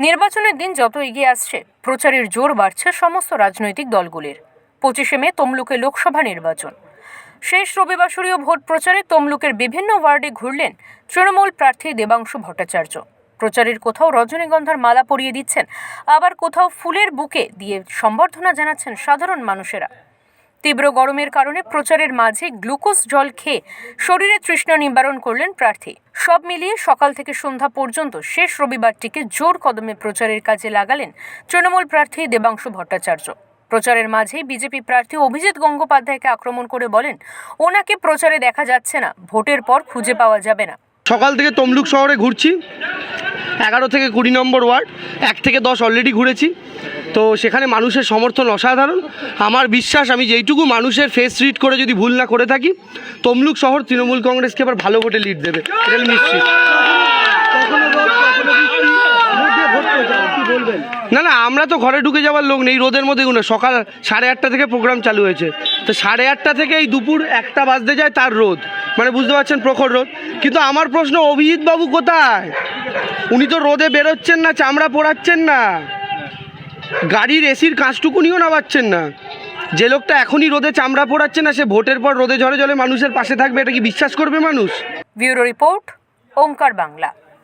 নির্বাচনের দিন যত এগিয়ে আসছে, প্রচারের জোর বাড়ছে সমস্ত রাজনৈতিক দলগুলির। পঁচিশে মে, তমলুকে লোকসভা নির্বাচন। শেষ রবিবাসরীয় ভোট প্রচারে তমলুকের বিভিন্ন ওয়ার্ডে ঘুরলেন তৃণমূল প্রার্থী দেবাংশু ভট্টাচার্য। প্রচারের কোথাও রজনীগন্ধার মালা পরিয়ে দিচ্ছেন, আবার কোথাও ফুলের বুকে দিয়ে সম্বর্ধনা জানাচ্ছেন সাধারণ মানুষেরা। তীব্র গরমের কারণে প্রচারের মাঝে গ্লুকোজ জল খেয়ে শরীরে তৃষ্ণা নিবারণ করলেন প্রার্থী। সব মিলিয়ে সকাল থেকে সন্ধ্যা পর্যন্ত শেষ রবিবারটিকে জোর কদমে প্রচারের কাজে লাগালেন তৃণমূল প্রার্থী দেবাংশু ভট্টাচার্য। প্রচারের মাঝেই বিজেপি প্রার্থী অভিজিৎ গঙ্গোপাধ্যায়কে আক্রমণ করে বলেন, ওনাকে প্রচারে দেখা যাচ্ছে না, ভোটের পর খুঁজে পাওয়া যাবে না। সকাল থেকে তমলুক শহরে ঘুরছি, এগারো থেকে কুড়ি নম্বর ওয়ার্ড, এক থেকে দশ অলরেডি ঘুরেছি। তো সেখানে মানুষের সমর্থন অসাধারণ। আমার বিশ্বাস, আমি যেইটুকু মানুষের ফেস রিড করে যদি ভুল না করে থাকি, তমলুক শহর তৃণমূল কংগ্রেসকে এবার ভালো ভোটে লিড দেবে। নিশ্চিত। না না, আমরা তো ঘরে ঢুকে যাওয়ার লোক নেই, রোদের মধ্যে কোনো সকাল সাড়ে আটটা থেকে প্রোগ্রাম চালু হয়েছে। তো সাড়ে আটটা থেকে এই দুপুর একটা বাজতে যায় তার রোদ। মানে বুঝতে পারছেন প্রখর রোদ। কিন্তু আমার প্রশ্ন, অভিজিৎ বাবু কোথায়? উনি তো রোদে বেরোচ্ছেন না, চামড়া পোড়াচ্ছেন না। গাড়ির এসির কাঁচটুকুনিও নামাচ্ছেন না। যে লোকটা এখনই রোদে চামড়া পোড়াচ্ছে না, সে ভোটের পর রোদে ঝরে জলে মানুষের পাশে থাকবে, এটা কি বিশ্বাস করবে মানুষ? Bureau report Omkar Bangla.